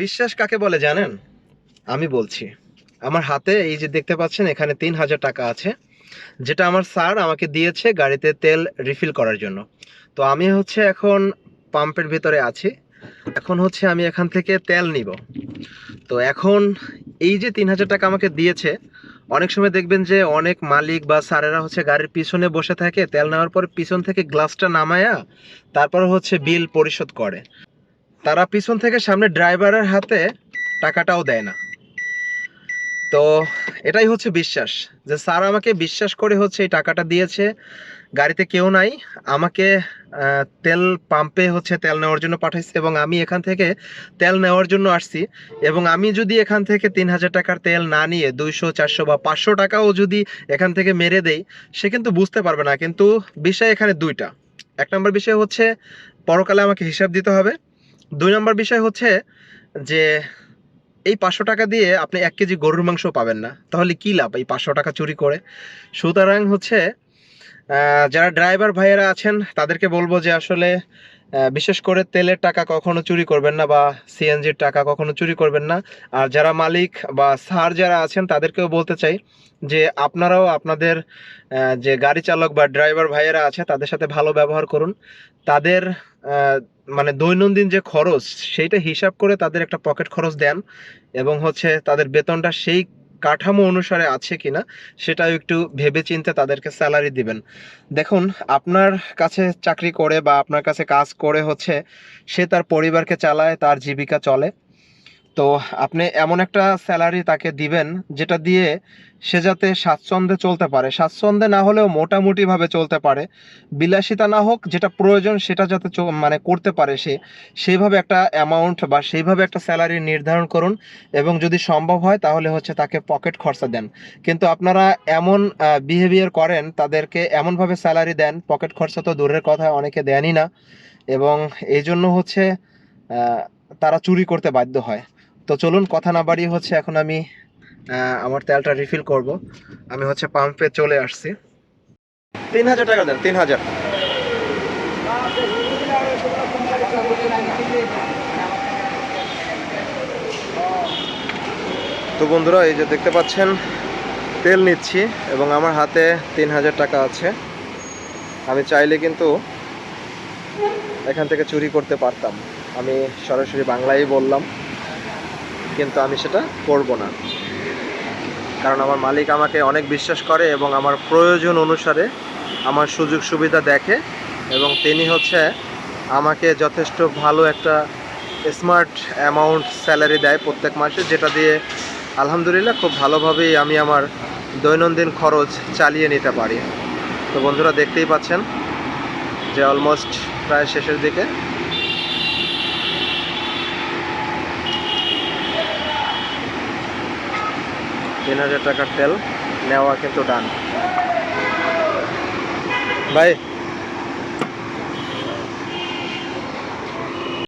বিশ্বাস কাকে বলে জানেন? আমি বলছি। আমার হাতে এই যে দেখতে পাচ্ছেন, এখানে তিন হাজার টাকা আছে, যেটা আমার স্যার আমাকে দিয়েছে গাড়িতে তেল রিফিল করার জন্য। তো আমি হচ্ছে এখন পাম্পের ভিতরে আছি। এখন হচ্ছে আমি এখান থেকে তেল নিব। তো এখন এই যে তিন হাজার টাকা আমাকে দিয়েছে, অনেক সময় দেখবেন যে অনেক মালিক বা স্যারেরা হচ্ছে গাড়ির পিছনে বসে থাকে, তেল নেওয়ার পর পিছন থেকে গ্লাসটা নামায়া তারপর হচ্ছে বিল পরিশোধ করে। তারা পিছন থেকে সামনে ড্রাইভারের হাতে টাকাটাও দেয় না। তো এটাই হচ্ছে বিশ্বাস, যে স্যার আমাকে বিশ্বাস করে হচ্ছে এই টাকাটা দিয়েছে। গাড়িতে কেউ নাই, আমাকে তেল পাম্পে হচ্ছে তেল নেওয়ার জন্য পাঠাইছে এবং আমি এখান থেকে তেল নেওয়ার জন্য আসছি। এবং আমি যদি এখান থেকে তিন হাজার টাকার তেল না নিয়ে দুইশো, চারশো বা পাঁচশো টাকাও যদি এখান থেকে মেরে দেই, সে কিন্তু বুঝতে পারবে না। কিন্তু বিষয় এখানে দুইটা। এক নম্বর বিষয় হচ্ছে, পরকালে আমাকে হিসাব দিতে হবে। দুই নম্বর বিষয় হচ্ছে যে এই পাঁচশো টাকা দিয়ে আপনি এক কেজি গরুর মাংস পাবেন না। তাহলে কি লাভ এই পাঁচশো টাকা চুরি করে? সুতরাং হচ্ছে যারা ড্রাইভার ভাইয়েরা আছেন, তাদেরকে বলব যে আসলে বিশেষ করে তেলের টাকা কখনো চুরি করবেন না বা সিএনজির টাকা কখনো চুরি করবেন না। আর যারা মালিক বা স্যার যারা আছেন, তাদেরকেও বলতে চাই যে আপনারাও আপনাদের যে গাড়ি চালক বা ড্রাইভার ভাইয়েরা আছে, তাদের সাথে ভালো ব্যবহার করুন। তাদের মানে দৈনন্দিন যে খরচ, সেইটা হিসাব করে তাদের একটা পকেট খরচ দেন এবং হচ্ছে তাদের বেতনটা সেই কাঠামো অনুসারে আছে কিনা, সেটাও একটু ভেবে চিন্তে তাদেরকে স্যালারি দিবেন। দেখুন, আপনার কাছে চাকরি করে বা আপনার কাছে কাজ করে হচ্ছে, সে তার পরিবারকে চালায়, তার জীবিকা চলে। তো আপনি এমন একটা স্যালারি তাকে দিবেন, যেটা দিয়ে সে যাতে স্বাচ্ছন্দ্যে চলতে পারে। স্বাচ্ছন্দ্যে না হলেও মোটামুটিভাবে চলতে পারে। বিলাসিতা না হোক, যেটা প্রয়োজন সেটা যাতে মানে করতে পারে সে, সেইভাবে একটা অ্যামাউন্ট বা সেইভাবে একটা স্যালারি নির্ধারণ করুন এবং যদি সম্ভব হয় তাহলে হচ্ছে তাকে পকেট খরচা দেন। কিন্তু আপনারা এমন বিহেভিয়ার করেন, তাদেরকে এমনভাবে স্যালারি দেন পকেট খরচা তো দূরের কথা, অনেকে দেনই না। এবং এই জন্য হচ্ছে তারা চুরি করতে বাধ্য হয়। তো চলুন, কথা না বাড়িয়ে হচ্ছে এখন আমি আমার তেলটা রিফিল করব। আমি হচ্ছে পাম্পে চলে আসছি। তিন হাজার টাকা দেন, তিন হাজার। তো বন্ধুরা, এই যে দেখতে পাচ্ছেন, তেল নিচ্ছি এবং আমার হাতে তিন হাজার টাকা আছে। আমি চাইলে কিন্তু এখান থেকে চুরি করতে পারতাম। আমি সরাসরি বাংলায় বললাম। কিন্তু আমি সেটা করব না। কারণ আমার মালিক আমাকে অনেক বিশ্বাস করে এবং আমার প্রয়োজন অনুসারে আমার সুযোগ সুবিধা দেখে এবং তিনি হচ্ছে আমাকে যথেষ্ট ভালো একটা স্মার্ট অ্যামাউন্ট স্যালারি দেয় প্রত্যেক মাসে, যেটা দিয়ে আলহামদুলিল্লাহ খুব ভালোভাবেই আমি আমার দৈনন্দিন খরচ চালিয়ে নিতে পারি। তো বন্ধুরা দেখতেই পাচ্ছেন যে অলমোস্ট প্রায় শেষের দিকে তিন হাজার টাকার তেল নেওয়া কিন্তু ডান ভাই